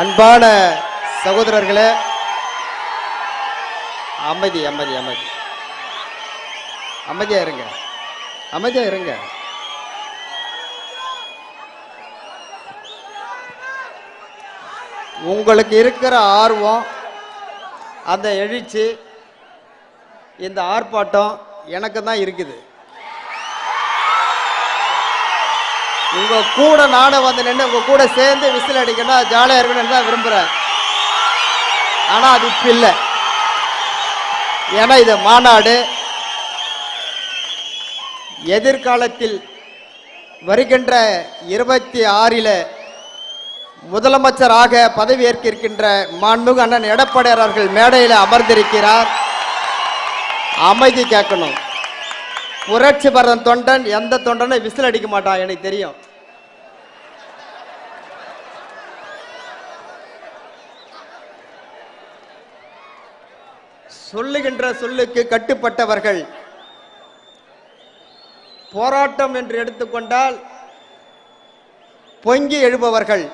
அன்பான சகோதரர்களே அமைதி அமைதி அமைதி. அமைதியா இருங்க. அமைதியா இருங்க. உங்களுக்கு இருக்கிற ஆர்வம் அந்த எழுச்சி இந்த ஆர்ப்பாட்டம் எனக்கு தான் இருக்குது. உங்க கூட நானும் வந்து நின்று உங்க கூட சேர்ந்து விசில் அடிக்கணும் ஜாலியா இருக்கணும்னு தான் விரும்புறேன். ஆனா அது இப்ப இல்லை. ஏன்னா இது மாநாடு. எதிர்காலத்தில் வருகின்ற இருபத்தி ஆறில் முதலமைச்சராக பதவியேற்க இருக்கின்ற மாண்புமிகு அண்ணன் எடப்பாடியார் அவர்கள் மேடையில் அமர்ந்திருக்கிறார். அமைதி கேட்கணும். புரட்சி பரதன் தொண்டன் எந்த தொண்டனும் விசில் அடிக்க மாட்டான் எனக்கு தெரியும். சொல்லுகின்ற சொல்லுக்கு கட்டுப்பட்டவர்கள். போராட்டம் என்று எடுத்துக்கொண்டால் பொங்கி எழுபவர்கள்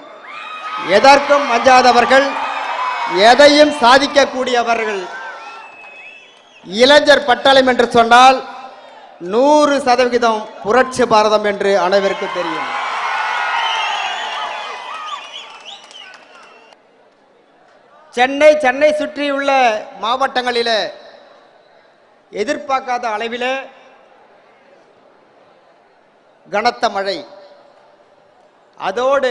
எதற்கும் அஞ்சாதவர்கள் எதையும் சாதிக்கக்கூடியவர்கள். இளைஞர் பட்டாளம் என்று சொன்னால் நூறு சதவிகிதம் புரட்சி பாரதம் என்று அனைவருக்கும் தெரியும். சென்னை சென்னை சுற்றியுள்ள மாவட்டங்களில் எதிர்பார்க்காத அளவில் கனத்த மழை. அதோடு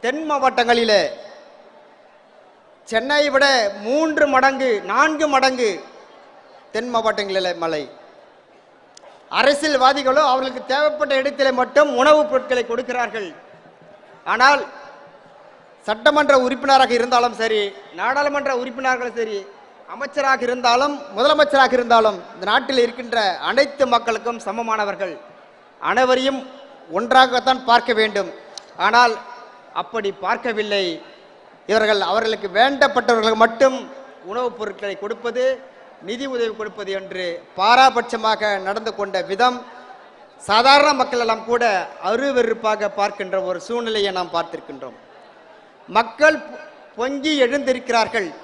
தென் மாவட்டங்களில் சென்னையை விட மூன்று மடங்கு நான்கு மடங்கு தென் மாவட்டங்களில் மழை. அரசியல்வாதிகளோ அவர்களுக்கு தேவைப்பட்ட இடத்தில் மட்டும் உணவுப் பொருட்களை கொடுக்கிறார்கள். ஆனால் சட்டமன்ற உறுப்பினராக இருந்தாலும் சரி நாடாளுமன்ற உறுப்பினர்கள் சரி அமைச்சராக இருந்தாலும் முதலமைச்சராக இருந்தாலும் இந்த நாட்டில் இருக்கின்ற அனைத்து மக்களுக்கும் சமமானவர்கள் அனைவரையும் ஒன்றாகத்தான் பார்க்க வேண்டும். ஆனால் அப்படி பார்க்கவில்லை. இவர்கள் அவர்களுக்கு வேண்டப்பட்டவர்களுக்கு மட்டும் உணவுப் பொருட்களை கொடுப்பது நிதி உதவி கொடுப்பது என்று பாராபட்சமாக நடந்து கொண்ட விதம் சாதாரண மக்கள் எல்லாம் கூட அருவெருப்பாக பார்க்கின்ற ஒரு சூழ்நிலையை நாம் பார்த்திருக்கின்றோம். மக்கள் பொ- பொங்கி எழுந்திருக்கிறார்கள்.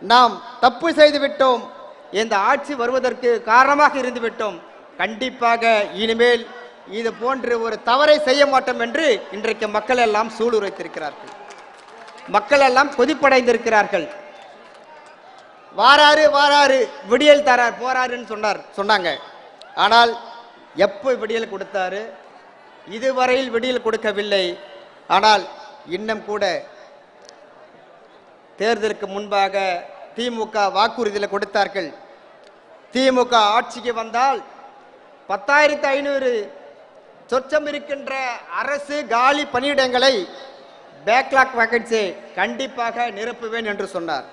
நாம் தப்பு செய்துவிட்டோம். இந்த ஆட்சி வருவதற்கு காரணமாக இருந்துவிட்டோம். கண்டிப்பாக இனிமேல் இது போன்று ஒரு தவறை செய்ய மாட்டோம் என்று இன்றைக்கு மக்கள் எல்லாம் சூளுரைத்திருக்கிறார்கள். மக்கள் எல்லாம் கொதிப்படைந்திருக்கிறார்கள். வாராரு வாராரு விடியல் தரார் போறாருன்னு சொன்னார் சொன்னாங்க. ஆனால் எப்போ விடியல் கொடுத்தாரு? இதுவரையில் விடியல் கொடுக்கவில்லை. ஆனால் இன்னும் கூட தேர்தலுக்கு முன்பாக திமுக வாக்குறுதியில் கொடுத்தார்கள். திமுக ஆட்சிக்கு வந்தால் பத்தாயிரத்து ஐநூறு சொச்சம் இருக்கின்ற அரசு காலி பணியிடங்களை பேக்லாக் வேகன்சி கண்டிப்பாக நிரப்புவேன் என்று சொன்னார்.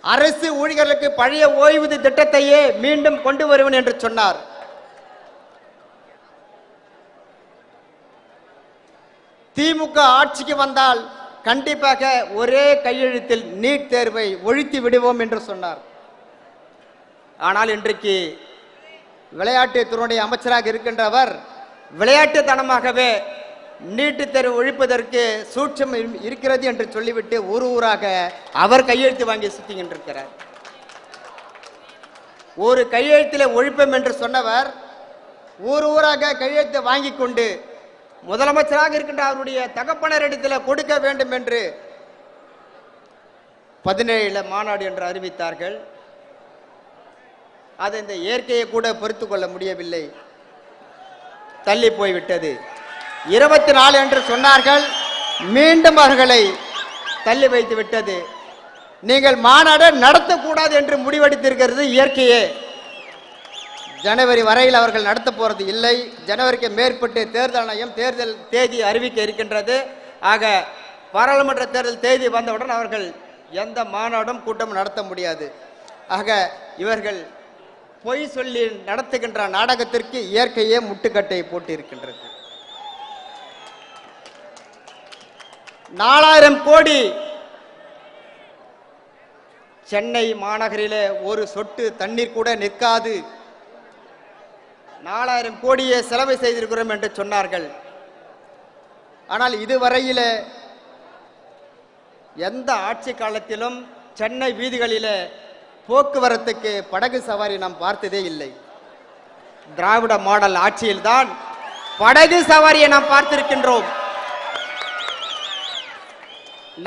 அரசு ஊழியர்களுக்கு பழைய ஓய்வூதிய திட்டத்தையே மீண்டும் கொண்டு வருவேன் என்று சொன்னார். திமுக ஆட்சிக்கு வந்தால் கண்டிப்பாக ஒரே கையெழுத்தில் நீட் தேர்வை ஒழித்து விடுவோம் என்று சொன்னார். ஆனால் இன்றைக்கு விளையாட்டுத்துறையுடைய அமைச்சராக இருக்கின்றவர் விளையாட்டுத்தனமாகவே நீட்டு தேர்வு ஒழிப்பதற்கு சூட்சம் இருக்கிறது என்று சொல்லிவிட்டு ஊர் ஊராக அவர் கையெழுத்து வாங்கி சுத்திக்கின்றிருக்கிறார். ஒரு கையெழுத்தில் ஒழிப்போம் என்று சொன்னவர் ஊர் ஊராக கையெழுத்து வாங்கி கொண்டு முதலமைச்சராக இருக்கின்ற அவருடைய தகப்பனரிடத்தில் கொடுக்க வேண்டும் என்று பதினேழில் மாநாடு என்று அறிவித்தார்கள். அது இந்த இயற்கையை கூட பொறுத்து கொள்ள முடியவில்லை. தள்ளி போய்விட்டது. இருபத்தி நாலு என்று சொன்னார்கள். மீண்டும் அவர்களை தள்ளி வைத்து விட்டது. நீங்கள் மாநாடு நடத்தக்கூடாது என்று முடிவெடுத்திருக்கிறது இயற்கையே. ஜனவரி வரையில் அவர்கள் நடத்த போகிறது இல்லை. ஜனவரிக்கு மேற்பட்டு தேர்தல் ஆணையம் தேர்தல் தேதி அறிவிக்க இருக்கின்றது. ஆக பாராளுமன்ற தேர்தல் தேதி வந்தவுடன் அவர்கள் எந்த மாநாடும் கூட்டம் நடத்த முடியாது. ஆக இவர்கள் பொய் சொல்லி நடத்துகின்ற நாடகத்திற்கு இயற்கையே முட்டுக்கட்டை போட்டிருக்கின்றது. நாலாயிரம் கோடி சென்னை மாநகரிலே ஒரு சொட்டு தண்ணீர் கூட நிற்காது. நாலாயிரம் கோடியை செலவு செய்திருக்கிறோம் என்று சொன்னார்கள். ஆனால் இதுவரையில் எந்த ஆட்சி காலத்திலும் சென்னை வீதிகளில் போக்குவரத்துக்கு படகு சவாரி நாம் பார்த்ததே இல்லை. திராவிட மாடல் ஆட்சியில்தான் படகு சவாரியை நாம் பார்த்திருக்கின்றோம்.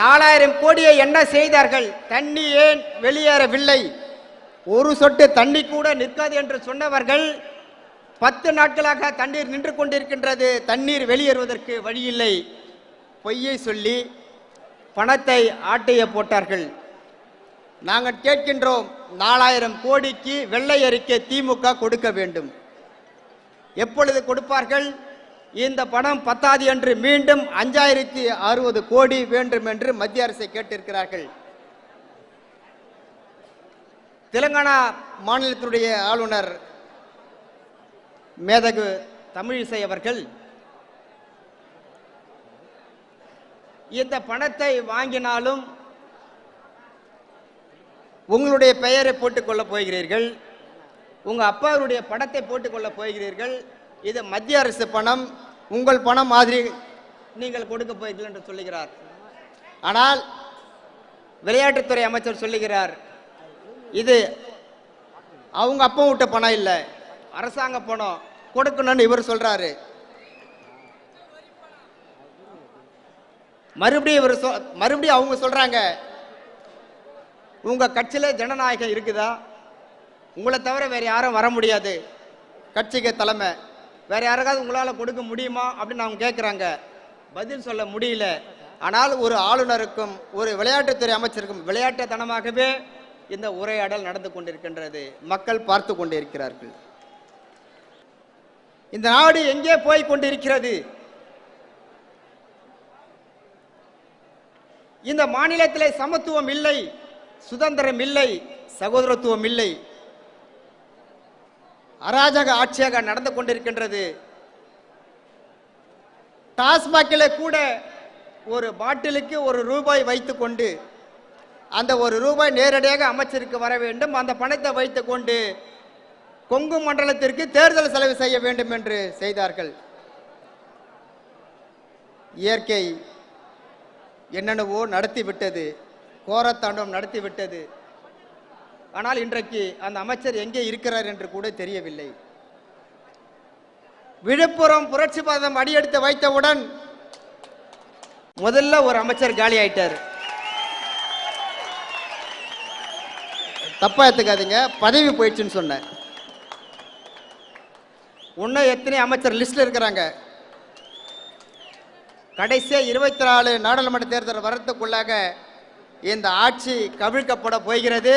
நாலாயிரம் கோடியை என்ன செய்தார்கள்? தண்ணி ஏன் வெளியேறவில்லை? ஒரு சொட்டு தண்ணி கூட நிற்காது என்று சொன்னவர்கள் பத்து நாட்களாக தண்ணீர் நின்று கொண்டிருக்கின்றது. தண்ணீர் வெளியேறுவதற்கு வழியில்லை. பொய்யை சொல்லி பணத்தை ஆட்டைய போட்டார்கள். நாங்கள் கேட்கின்றோம் நாலாயிரம் கோடிக்கு வெள்ளை அறிக்கை திமுக கொடுக்க வேண்டும். எப்பொழுது கொடுப்பார்கள்? இந்த பணம் பத்தாது என்று மீண்டும் அஞ்சாயிரத்தி அறுபது கோடி வேண்டும் என்று மத்திய அரசை கேட்டிருக்கிறார்கள். தெலுங்கானா மாநிலத்தினுடைய ஆளுநர் மேதகு தமிழிசை அவர்கள் இந்த பணத்தை வாங்கினாலும் உங்களுடைய பெயரை போட்டுக்கொள்ள போகிறீர்கள் உங்க அப்பாவுடைய படத்தை போட்டுக்கொள்ள போகிறீர்கள் இது மத்திய அரசு பணம் உங்கள் பணம் மாதிரி நீங்கள் கொடுக்க போகிறீர்கள் என்று சொல்லுகிறார். ஆனால் விளையாட்டுத்துறை அமைச்சர் சொல்லுகிறார் இது அவங்க அப்பா விட்ட பணம் இல்லை அரசாங்க பணம் கொடுக்கணும்னு இவர் சொல்றாரு. மறுபடியும் இவர் சொ- மறுபடியும் அவங்க சொல்றாங்க உங்க கட்சியில ஜனநாயகம் இருக்குதா? உங்களை தவிர வேற யாரும் வர முடியாது. கட்சிக்கு தலைமை. வேற யாருக்காவது உங்களால கொடுக்க முடியுமா? அப்படின்னு அவங்க கேட்குறாங்க பதில் சொல்ல முடியல. ஆனால் ஒரு ஆளுநருக்கும் ஒரு விளையாட்டுத்துறை அமைச்சருக்கும் விளையாட்டுத்தனமாகவே இந்த உரையாடல் நடந்து கொண்டிருக்கின்றது. மக்கள் பார்த்து கொண்டிருக்கிறார்கள். இந்த நாடு எங்கே போய் கொண்டிருக்கிறது? இந்த மாநிலத்தில் சமத்துவம் இல்லை சுதந்திரம் இல்லை சகோதரத்துவம் இல்லை. அராஜக ஆட்சியாக நடந்து கொண்டிருக்கின்றது. டாஸ்மாகிலே கூட ஒரு பாட்டிலுக்கு ஒரு ரூபாய் வைத்துக்கொண்டு அந்த ஒரு ரூபாய் நேரடியாக அமைச்சருக்கு வர வேண்டும். அந்த பணத்தை வைத்துக்கொண்டு கொங்கு மண்டலத்திற்கு தேர்தல் செலவு செய்ய வேண்டும் என்று செய்தார்கள். இயற்கை என்னென்னவோ நடத்திவிட்டது கோரத்தாண்டம் கோரத்தாண்டவம் நடத்தி விட்டது ஆனால் இன்றைக்கு அந்த அமைச்சர் எங்கே இருக்கிறார் என்று கூட தெரியவில்லை. விழுப்புரம் புரட்சி பாதம் அடியெடுத்து வைத்தவுடன் முதல்ல ஒரு அமைச்சர் காலி ஆயிட்டார். தப்பா எடுத்துக்காதீங்க பதவி போயிடுச்சுன்னு சொன்னேன் இன்னும் எத்தனை அமைச்சர் லிஸ்ட்ல இருக்கிறாங்க? கடைசியாக இருபத்தி நாலு நாடாளுமன்ற தேர்தல் வரத்துக்குள்ளாக இந்த ஆட்சி கவிழ்க்கப்பட போகிறது.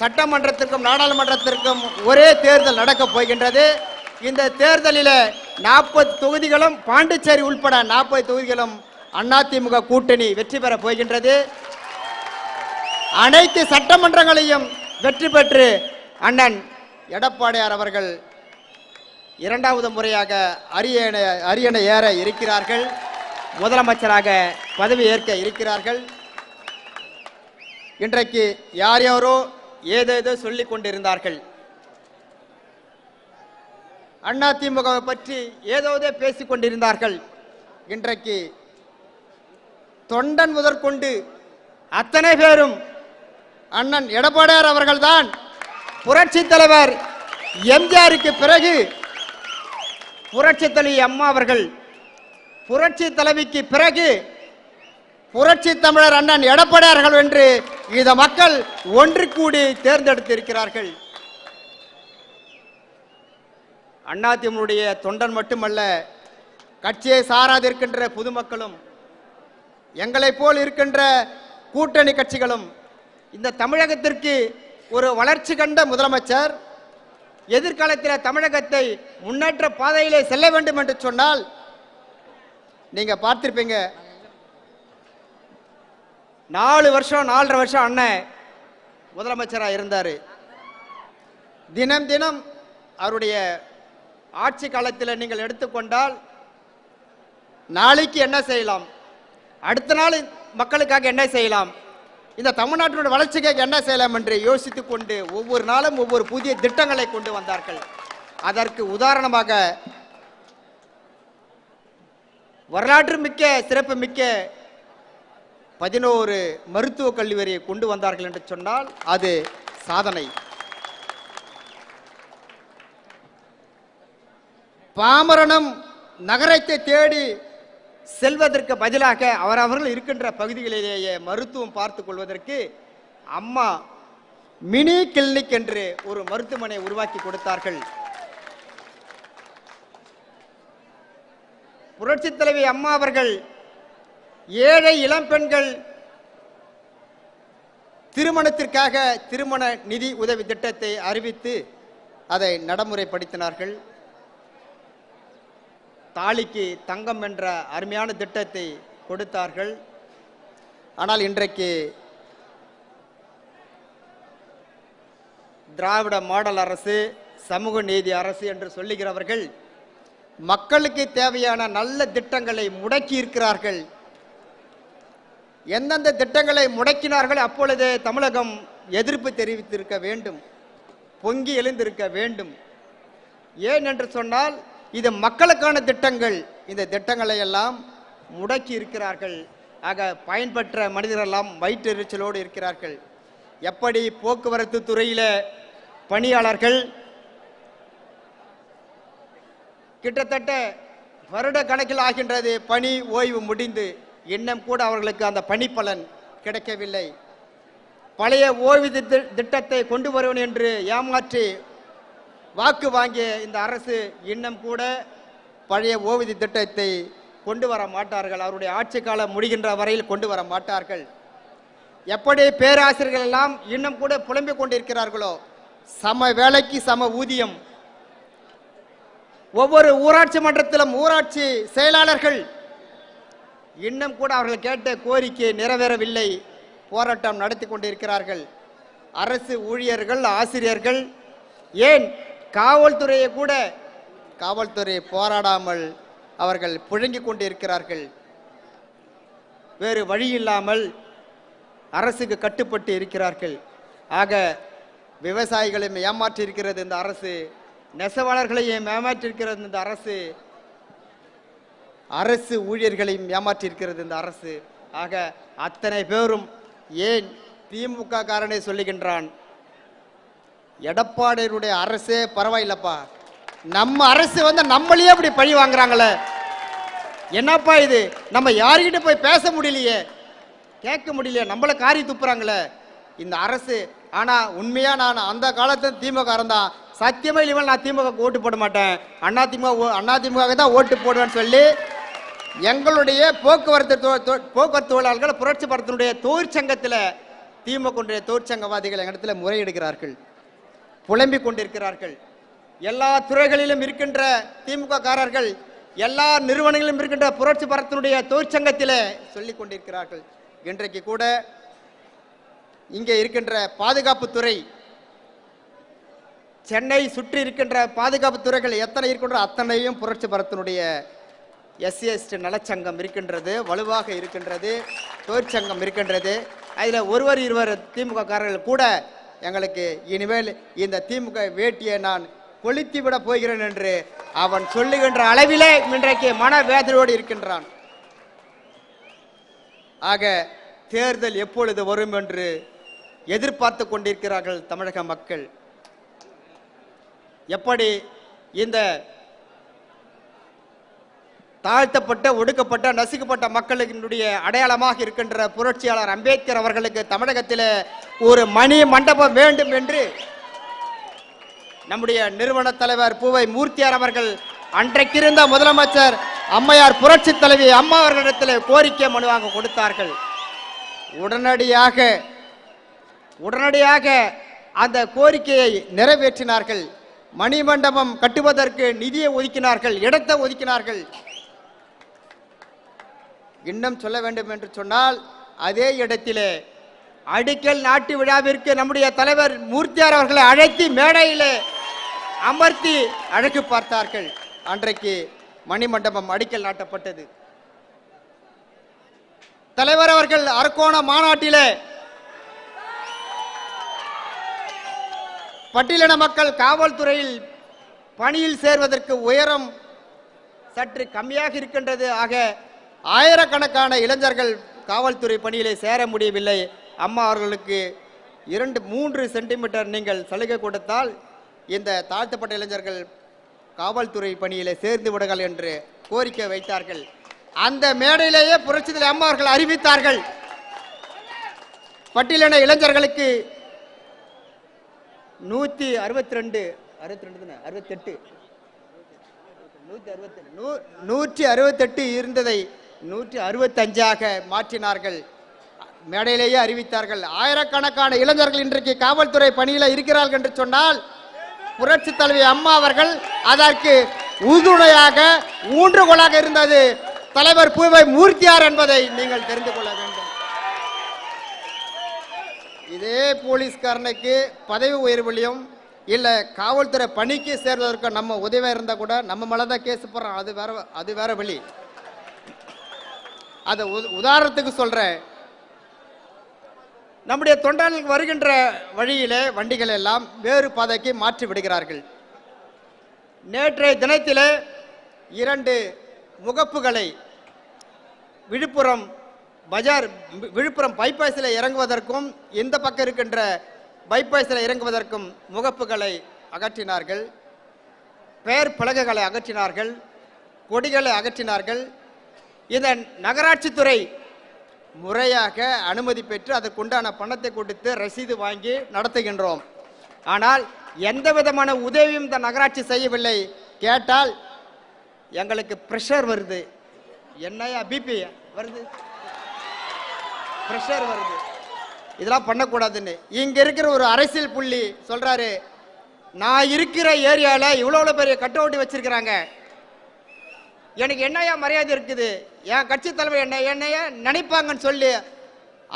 சட்டமன்றத்திற்கும் நாடாளுமன்றத்திற்கும் ஒரே தேர்தல் நடக்கப் போகின்றது. இந்த தேர்தலில் நாற்பது தொகுதிகளும் பாண்டிச்சேரி உள்பட நாற்பது தொகுதிகளும் அதிமுக கூட்டணி வெற்றி பெற போகின்றது. அனைத்து சட்டமன்றங்களையும் வெற்றி பெற்று அண்ணன் எடப்பாடியார் அவர்கள் இரண்டாவது முறையாக அரியணை அரியணை ஏற இருக்கிறார்கள். முதலமைச்சராக பதவி ஏற்க இருக்கிறார்கள். இன்றைக்கு யார் யாரோ ஏதேதோ சொல்லிக் கொண்டிருந்தார்கள். அண்ணா திமுகவை பற்றி ஏதோதோ பேசிக் கொண்டிருந்தார்கள். இன்றைக்கு தொண்டன் முதற்கொண்டு அத்தனை பேரும் அண்ணன் எடப்பாடியார் அவர்கள்தான் புரட்சி தலைவர் எம்ஜிஆருக்கு பிறகு புரட்சி தலைவி அம்மா அவர்கள் புரட்சி தலைவிக்கு பிறகு புரட்சி தமிழர் அண்ணன் எடப்பாடியார்கள் என்று இத மக்கள் ஒன்று கூடி தேர்ந்தெடுத்திருக்கிறார்கள். அண்ணாதிமுடைய தொண்டன் மட்டுமல்ல கட்சியை சாராதிருக்கின்ற பொதுமக்களும் எங்களை போல் இருக்கின்ற கூட்டணி கட்சிகளும் இந்த தமிழகத்திற்கு ஒரு வளர்ச்சி கண்ட முதலமைச்சர் எதிர்காலத்தில் தமிழகத்தை முன்னேற்ற பாதையிலே செல்ல வேண்டும் என்று சொன்னால் நீங்க பார்த்திருப்பீங்க. நாலு வருஷம் நாலரை வருஷம் அண்ணன் முதலமைச்சராக இருந்தார். தினம் தினம் அவருடைய ஆட்சி காலத்தில் நீங்கள் எடுத்துக்கொண்டால் நாளைக்கு என்ன செய்யலாம்? அடுத்த நாள் மக்களுக்காக என்ன செய்யலாம்? இந்த தமிழ்நாட்டினுடைய வளர்ச்சிக்காக என்ன செய்யலாம் என்று யோசித்துக் கொண்டு ஒவ்வொரு நாளும் ஒவ்வொரு புதிய திட்டங்களை கொண்டு வந்தார்கள். அதற்கு உதாரணமாக வரலாற்று மிக்க சிறப்பு மிக்க பதினோரு மருத்துவக் கல்லூரியை கொண்டு வந்தார்கள் என்று சொன்னால் அது சாதனை. பாமரனும் நகரத்தை தேடி செல்வதற்கு பதிலாக அவர் அவர்கள் இருக்கின்ற பகுதிகளிலேயே மருத்துவம் பார்த்துக் கொள்வதற்கு அம்மா மினி கிளினிக் என்று ஒரு மருத்துவமனை உருவாக்கி கொடுத்தார்கள். புரட்சி தலைவி அம்மா அவர்கள் ஏழை இளம்பெண்கள் திருமணத்திற்காக திருமண நிதி உதவி திட்டத்தை அறிவித்து அதை நடைமுறைப்படுத்தினார்கள். தாலிக்கு தங்கம் என்ற அருமையான திட்டத்தை கொடுத்தார்கள். ஆனால் இன்றைக்கு திராவிட மாடல் அரசு சமூக நீதி அரசு என்று சொல்லுகிறவர்கள் மக்களுக்கு தேவையான நல்ல திட்டங்களை முடக்கி இருக்கிறார்கள். எந்தெந்த திட்டங்களை முடக்கினார்கள் அப்பொழுது தமிழகம் எதிர்ப்பு தெரிவித்திருக்க வேண்டும் பொங்கி எழுந்திருக்க வேண்டும். ஏன் என்று சொன்னால் இது மக்களுக்கான திட்டங்கள். இந்த திட்டங்களை எல்லாம் முடக்கி இருக்கிறார்கள். ஆக பயன்பெற்ற மனிதரெல்லாம் வயிற்றெரிச்சலோடு இருக்கிறார்கள். எப்படி போக்குவரத்து துறையில் பணியாளர்கள் கிட்டத்தட்ட வருட கணக்கில் ஆகின்றது பணி ஓய்வு முடிந்து இன்னும் கூட அவர்களுக்கு அந்த பணிப்பலன் கிடைக்கவில்லை. பழைய ஓய்வு திட்ட- திட்டத்தை கொண்டு வருவேன் என்று ஏமாற்றி வாக்கு வாங்கிய இந்த அரசு இன்னும் கூட பழைய ஓய்வூதிய திட்டத்தை கொண்டு வர மாட்டார்கள். அவருடைய ஆட்சி காலம் முடிகின்ற வரையில் கொண்டு வர மாட்டார்கள். எப்படி பேராசிரியர்கள் எல்லாம் இன்னும் கூட புலம்பிக் கொண்டிருக்கிறார்களோ சம வேலைக்கு சம ஊதியம். ஒவ்வொரு ஊராட்சி மன்றத்திலும் ஊராட்சி செயலாளர்கள் இன்னும் கூட அவர்கள் கேட்ட கோரிக்கை நிறைவேறவில்லை. போராட்டம் நடத்தி கொண்டிருக்கிறார்கள். அரசு ஊழியர்கள் ஆசிரியர்கள் ஏன் காவல்துறையை கூட காவல்துறை போராடாமல் அவர்கள் புழங்கிக் கொண்டிருக்கிறார்கள். வேறு வழி இல்லாமல் அரசுக்கு கட்டுப்பட்டு இருக்கிறார்கள். ஆக விவசாயிகளையும் ஏமாற்றி இருக்கிறது இந்த அரசு நெசவாளர்களையும் ஏமாற்றி இருக்கிறது இந்த அரசு அரசு ஊழியர்களையும் ஏமாற்றி இருக்கிறது இந்த அரசு. ஆக அத்தனை பேரும் ஏன் திமுக காரனை சொல்லுகின்றான் எடப்பாடியுடைய அரசே பரவாயில்லப்பா. நம்ம அரசு வந்து நம்மளையே அப்படி பழி வாங்குறாங்களே. என்னப்பா இது? நம்ம யார்கிட்ட போய் பேச முடியலையே? கேட்க முடியலையே? நம்மள காரி துப்புறாங்களே. இந்த அரசு ஆனால் உண்மையாக நான் அந்த காலத்தில் திமுக தான் சத்தியமே இல்லாமல் நான் திமுக ஓட்டு போட மாட்டேன். அண்ணா திமுக அண்ணா திமுக தான் ஓட்டு போடுவேன்னு சொல்லி எங்களுடைய போக்குவரத்து போக்குவரத்து தொழிலாளர்கள் புரட்சி படத்தினுடைய தொழிற்சங்கத்தில் திமுக தொழிற்சங்கவாதிகள் எங்களிடத்தில் முறையிடுகிறார்கள். புலம்பிக் கொண்டிருக்கிறார்கள். எல்லா துறைகளிலும் இருக்கின்ற திமுக காரர்கள் எல்லா நிறுவனங்களிலும் இருக்கின்ற புரட்சி பரத்தினுடைய தொழிற்சங்கத்திலே சொல்லிக் கொண்டிருக்கிறார்கள். இன்றைக்கு கூட இங்கே இருக்கின்ற பாதுகாப்பு துறை சென்னை சுற்றி இருக்கின்ற பாதுகாப்பு துறைகள் எத்தனை இருக்கின்ற அத்தனையும் புரட்சி பரத்தினுடைய எஸ்சி எஸ்டி நலச்சங்கம் இருக்கின்றது வலுவாக இருக்கின்றது தொழிற்சங்கம் இருக்கின்றது. அதில் ஒருவர் இருவர் திமுக காரர்கள் கூட எங்களுக்கு இனிமேல் இந்த திமுக வேட்டியை நான் கொளுத்தி விட போகிறேன் என்று அவன் சொல்லுகின்ற அளவிலே இன்றைக்கு மனவேதனையோடு இருக்கின்றான். ஆக தேர்தல் எப்பொழுது வரும் என்று எதிர்பார்த்து கொண்டிருக்கிறார்கள் தமிழக மக்கள். எப்படி இந்த தாழ்த்தப்பட்ட ஒடுக்கப்பட்ட நசுக்கப்பட்ட மக்களினுடைய அடையாளமாக இருக்கின்ற புரட்சியாளர் அம்பேத்கர் அவர்களுக்கு தமிழகத்தில் ஒரு மணி மண்டபம் வேண்டும் என்று நம்முடைய நிறுவன தலைவர் பூவை மூர்த்தியார் அவர்கள் அன்றைக்கிருந்த முதலமைச்சர் அம்மையார் புரட்சி தலைவி அம்மா அவர்களிடத்தில் கோரிக்கை மனுவாக கொடுத்தார்கள். உடனடியாக உடனடியாக அந்த கோரிக்கையை நிறைவேற்றினார்கள். மணிமண்டபம் கட்டுவதற்கு நிதியை ஒதுக்கினார்கள் இடத்தை ஒதுக்கினார்கள். இன்னும் சொல்ல வேண்டும் என்று சொன்னால் அதே இடத்திலே அடிக்கல் நாட்டு விழாவிற்கு நம்முடைய தலைவர் மூர்த்தியார் அவர்களை அழைத்து மேடையிலே அமர்த்தி அழகு பார்த்தார்கள். அன்றைக்கு மணிமண்டபம் அடிக்கல் நாட்டப்பட்டது. தலைவர் அவர்கள் அரக்கோண மாநாட்டிலே பட்டியலின மக்கள் காவல்துறையில் பணியில் சேர்வதற்கு உயரம் சற்று கம்மியாக இருக்கின்றது. ஆக ஆயிரக்கணக்கான இளைஞர்கள் காவல்துறை பணியிலே சேர முடியவில்லை. அம்மா அவர்களுக்கு இரண்டு மூன்று சென்டிமீட்டர் நீங்கள் சலுகை கொடுத்தால் இந்த தாழ்த்தப்பட்ட இளைஞர்கள் காவல்துறை பணியிலே சேர்ந்து விடுங்கள் என்று கோரிக்கை வைத்தார்கள். அந்த மேடையிலேயே புரட்சிதலை அம்மா அவர்கள் அறிவித்தார்கள். பட்டியலின இளைஞர்களுக்கு நூற்றி அறுபத்தி ரெண்டு அறுபத்தி ரெண்டு தானே? அறுபத்தெட்டு. நூற்றி அறுபத்தெட்டு. நூ நூற்றி அறுபத்தெட்டு இருந்ததை நூற்றி அறுபத்தஞ்சாக மாற்றினார்கள். மேடையிலேயே அறிவித்தார்கள். ஆயிரக்கணக்கான இளைஞர்கள் இன்றைக்கு காவல்துறை பணியில் இருக்கிறார்கள் என்று சொன்னால் புரட்சி தலைவி அம்மா அவர்கள் அதற்கு உறுதுணையாக ஊன்றுகோலாக இருந்தது. தலைவர் பூவை மூர்த்தியார் என்பதை நீங்கள் தெரிந்து கொள்ள வேண்டும். இதே போலீஸ்காரனுக்கு பதவி உயர்வுலையும் இல்லை காவல்துறை பணிக்கு சேர்வதற்கு நம்ம உதவியாக இருந்தால் கூட நம்ம மேலே தான் கேஸ் போடுறோம் அது வேற அது வேற வழி. அதை உதாரணத்துக்கு சொல்கிறேன் நம்முடைய தொண்டாளர்களுக்கு வருகின்ற வழியிலே வண்டிகள் எல்லாம் வேறு பாதைக்கு மாற்றி விடுகிறார்கள். நேற்றைய தினத்திலே இரண்டு முகப்புகளை விழுப்புரம் பஜார் விழுப்புரம் பைபாஸில் இறங்குவதற்கும் இந்த பக்கம் இருக்கின்ற பைபாஸில் இறங்குவதற்கும் முகப்புகளை அகற்றினார்கள். பெயர் பலகைகளை அகற்றினார்கள். கொடிகளை அகற்றினார்கள். இந்த நகராட்சித்துறை முறையாக அனுமதி பெற்று அதற்குண்டான பணத்தை கொடுத்து ரசீது வாங்கி நடத்துகின்றோம். ஆனால் எந்த விதமான உதவியும் இந்த நகராட்சி செய்யவில்லை. கேட்டால் எங்களுக்கு ப்ரெஷர் வருது. என்னையா பிபி வருது. ப்ரெஷர் வருது. இதெல்லாம் பண்ணக்கூடாதுன்னு. இங்க இருக்கிற ஒரு அரசியல் புள்ளி சொல்றாரு நான் இருக்கிற ஏரியால இவ்வளோ பெரிய கட் அவுட் வச்சிருக்கிறாங்க. எனக்கு என்னையா மரியாதை இருக்குது? என் கட்சி தலைவர் என்ன என்னைய நினைப்பாங்கன்னு சொல்லி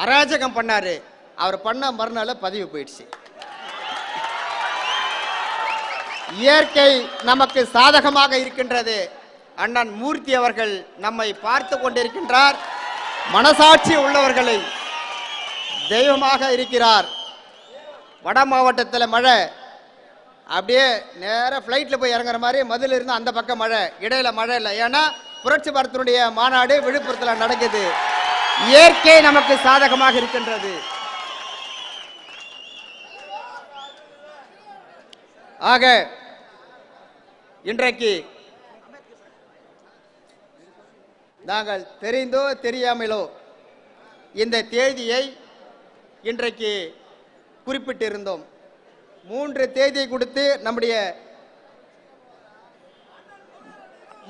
அராஜகம் பண்ணாரு. அவர் பண்ண மறுநாள் பதவி போயிடுச்சு. இயற்கை நமக்கு சாதகமாக இருக்கின்றது. அண்ணன் மூர்த்தி அவர்கள் நம்மை பார்த்து கொண்டிருக்கின்றார். மனசாட்சி உள்ளவர்களை தெய்வமாக இருக்கிறார். வட மாவட்டத்தில் மழை அப்படியே நேராக ஃப்ளைட்டில் போய் இறங்குற மாதிரி மதுல இருந்து அந்த பக்கம் மழை. இடையில மழை இல்லை. ஏன்னா புரட்சி பாரத்தினுடைய மாநாடு விழுப்புரத்தில் நடக்குது. இயற்கை நமக்கு சாதகமாக இருக்கின்றது. ஆக இன்றைக்கு நாங்கள் தெரிந்தோ தெரியாமலோ இந்த தேதியை இன்றைக்கு குறிப்பிட்டிருந்தோம். மூன்று தேதியை கொடுத்து நம்முடைய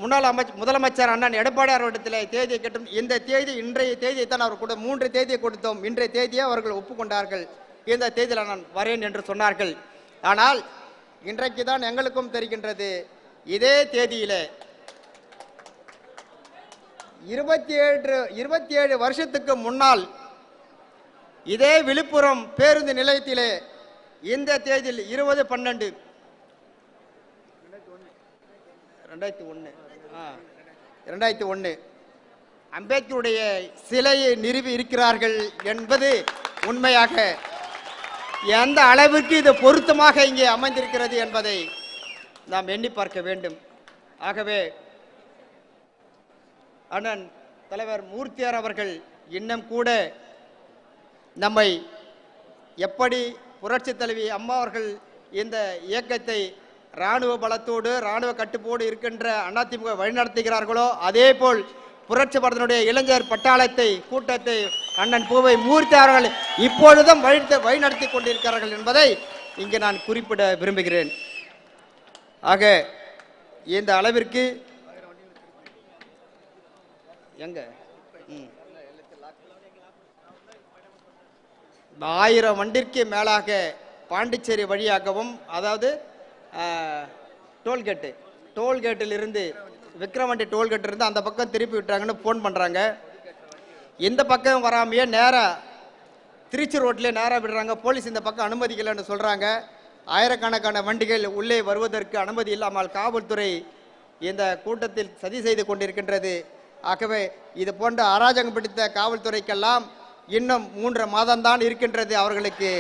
முன்னாள் அமைச்ச முதலமைச்சர் அண்ணன் எடப்பாடி அவர்களிடத்தில் தேதியை கேட்டும் இந்த தேதி இன்றைய தேதியை தான் அவர் கூட மூன்று தேதியை கொடுத்தோம். இன்றைய தேதியை அவர்கள் ஒப்புக்கொண்டார்கள். இந்த தேதியில் நான் வரேன் என்று சொன்னார்கள். ஆனால் இன்றைக்கு தான் எங்களுக்கும் தெரிகின்றது. இதே தேதியிலே இருபத்தி ஏழு இருபத்தி ஏழு வருஷத்துக்கு முன்னால் இதே விழுப்புரம் பேருந்து நிலையத்திலே இந்த தேதியில் இருபது பன்னெண்டு. ரெண்டாயிரத்தி ஒன்று. ஆ ரெண்டாயிரத்தி ஒன்று. அம்பேத்கருடைய சிலையை நிறுவி இருக்கிறார்கள் என்பது உண்மையாக. எந்த அளவிற்கு இது பொருத்தமாக இங்கே அமைந்திருக்கிறது என்பதை நாம் எண்ணி பார்க்க வேண்டும். ஆகவே அண்ணன் தலைவர் மூர்த்தியார் அவர்கள் இன்னும் கூட நம்மை எப்படி புரட்சி தலைவி அம்மா அவர்கள் இந்த இயக்கத்தை இராணுவ பலத்தோடு இராணுவ கட்டுப்போடு இருக்கின்ற அதிமுக வழிநடத்துகிறார்களோ அதே போல் புரட்சி படத்தினுடைய இளைஞர் பட்டாளத்தை கூட்டத்தை அண்ணன் பூவை மூர்த்தி அவர்கள் இப்பொழுதும் வழி வழிநடத்தி கொண்டிருக்கிறார்கள் என்பதை இங்கு நான் குறிப்பிட விரும்புகிறேன் ஆக இந்த அளவிற்கு எங்க ம். இந்த ஆயிரம் வண்டிற்கு மேலாக பாண்டிச்சேரி வழியாகவும் அதாவது டோல்கேட்டு. டோல்கேட்டில் இருந்து விக்ரவாண்டி டோல்கேட் இருந்து அந்த பக்கம் திருப்பி விட்டுறாங்கன்னு ஃபோன் பண்ணுறாங்க இந்த பக்கம் வராமையே நேராக திருச்சி ரோட்லேயே நேராக விடுறாங்க. போலீஸ் இந்த பக்கம் அனுமதிக்கலைன்னு சொல்கிறாங்க ஆயிரக்கணக்கான வண்டிகள் உள்ளே வருவதற்கு அனுமதி இல்லாமல் காவல்துறை இந்த கூட்டத்தில் சதி செய்து கொண்டிருக்கின்றது. ஆகவே இது போன்ற அராஜகம் பிடித்த காவல்துறைக்கெல்லாம் இன்னும் மூன்று மாதம்தான் இருக்கின்றது அவர்களுக்கு.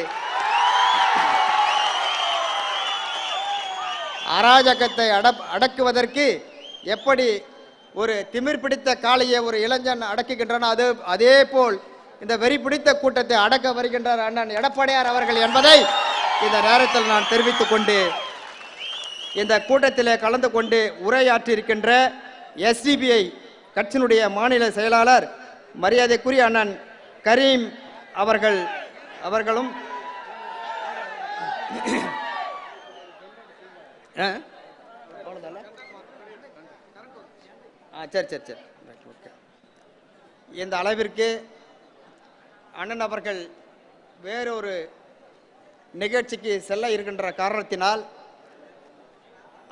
அராஜகத்தை அட அடக்குவதற்கு எப்படி ஒரு திமிர் பிடித்த காளையை ஒரு இளைஞன் அடக்குகின்றன அது அதே போல் இந்த வெறி பிடித்த கூட்டத்தை அடக்க வருகின்றார் அண்ணன் எடப்பாடியார் அவர்கள் என்பதை இந்த நேரத்தில் நான் தெரிவித்துக் கொண்டு இந்த கூட்டத்திலே கலந்து கொண்டு உரையாற்றியிருக்கின்ற எஸ்டிபிஐ கட்சியினுடைய மாநில செயலாளர் மரியாதைக்குரிய அண்ணன் கரீம் அவர்கள் அவர்களும் ஆ? சரி சரி சரி. ஓகே இந்த அளவிற்கு அண்ணன் அவர்கள் வேறொரு நிகழ்ச்சிக்கு செல்ல இருக்கின்ற காரணத்தினால்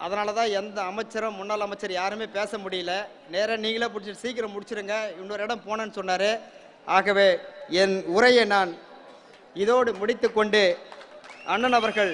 அதனால தான் எந்த அமைச்சரும் முன்னாள் அமைச்சர் யாருமே பேச முடியல. நேராக நீங்களே பிடிச்சிட்டு சீக்கிரம் முடிச்சிருங்க. இன்னொரு இடம் போனேன்னு சொன்னார். ஆகவே என் உரையை நான் இதோடு முடித்துக்கொண்டு அண்ணன் அவர்கள்